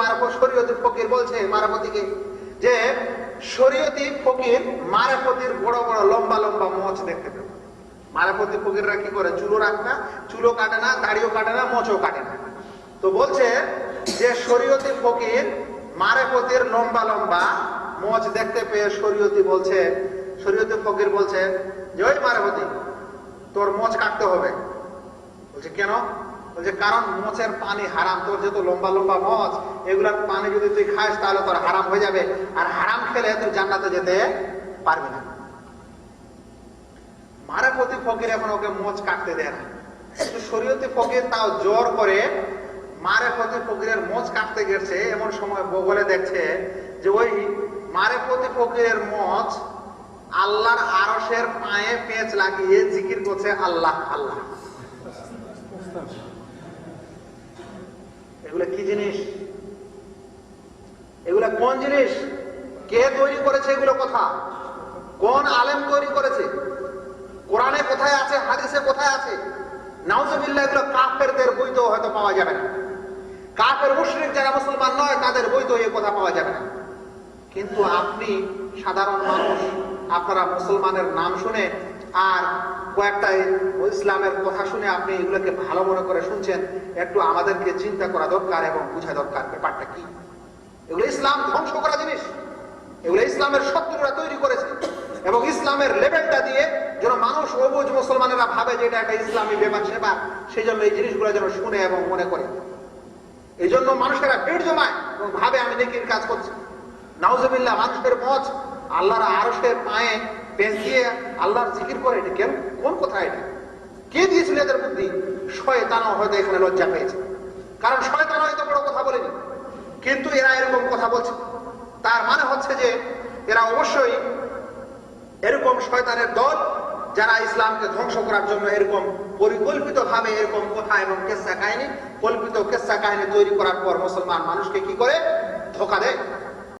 মারাফত শরীয়তি ফকির বলছে, মারাফতিকে, যে শরীয়তি ফকির মারাফতির বড় বড় লম্বা লম্বা মোচ দেখতে পেল। মারাফতি ফকিররা কি করে? চুলো রাখে না, চুলো কাটে না, দাড়িও কাটে না, মোচও কাটে না। তো বলছে যে শরীয়তি ফকির মারেফতির লম্বা লম্বা মোচ দেখতে পেয়ে শরীয়তি বলছে শরীয়তি ফকির বলছে যে, ওই মারেফতি, তোর মোচ কাটতে হবে। বলছে, কেন? বলছে কারণ মোচের পানি হারাম, তোর যেহেতু লম্বা লম্বা মোচ এগুলার পানি যদি তুই খাস, তাহলে তোর হারাম হয়ে যাবে। আর হারাম খেলে তুই জান্নাতে যেতে পারবি না। মারাপতি ফকির এখন ওকে মোচ কাটতে দেয় না। কিন্তু শরীয়তি ফকির তাও জোর করে মারেফতি ফকিরের মোচ কাটতে গেছে, এমন সময় বগলে দেখছে যে ওই মারেফতি ফকিরের মোচ আল্লাহর আরশের পায়ে পেঁচ লাগিয়ে জিকির করছে আল্লাহ আল্লাহ। এগুলো কি জিনিস? এগুলা কোন জিনিস? কে তৈরি করেছে এগুলো কথা? কোন আলেম তৈরি করেছে? কোরআনে কোথায় আছে? হাদিসে কোথায় আছে? নাউজুবিল্লাহ, এগুলো কাফেরদের বইতেও হয়তো পাওয়া যাবে না। কাফের মুশরিক যারা মুসলমান নয়, তাদের বইতেও এই কথা পাওয়া যাবে না। কিন্তু আপনি সাধারণ মানুষ, আপনারা মুসলমানের নাম শুনে আর কয়েকটা ইসলামের কথা শুনে আপনি এগুলোকে ভালো মনে করে শুনছেন, একটু আমাদেরকে চিন্তা করা দরকার এবং বোঝা দরকার, ব্যাপারটা কি? এগুলো ইসলাম ধ্বংস করা জিনিস। এগুলো ইসলামের শত্রুরা তৈরি করেছে। এবং ইসলামের লেভেলটা দিয়ে যেন মানুষ অবুজ মুসলমানেরা ভাবে যে এটা একটা ইসলামী ব্যাপার সেবা সেই জন্য এই জিনিসগুলো যেন শুনে এবং মনে করে। এই জন্য মানুষেরা ভিড় জমায় এবং ভাবে, আমি নেকির কাজ করছি। নাউজুবিল্লাহ, মানুষের মজ আল্লাহর আরশের পায়ে দিয়ে আল্লাহর জিকির করে এটা কেন? কোন কথা এটা? কে দিয়েছিল এদের বুদ্ধি? শয়তানও হয়তো এখানে লজ্জা পেয়েছে। কারণ শয়তান হয়তো বড় কথা বলেনি। কিন্তু এরা এরকম কথা বলছে। তার মানে হচ্ছে যে এরা অবশ্যই এরকম শয়তানের দল যারা ইসলামকে ধ্বংস করার জন্য এরকম পরিকল্পিত ভাবে এরকম কথা এবং কেসা কাহিনী, কল্পিত কেসা কাহিনী তৈরি করার পর মুসলমান মানুষকে কি করে? ধোকা দেয়।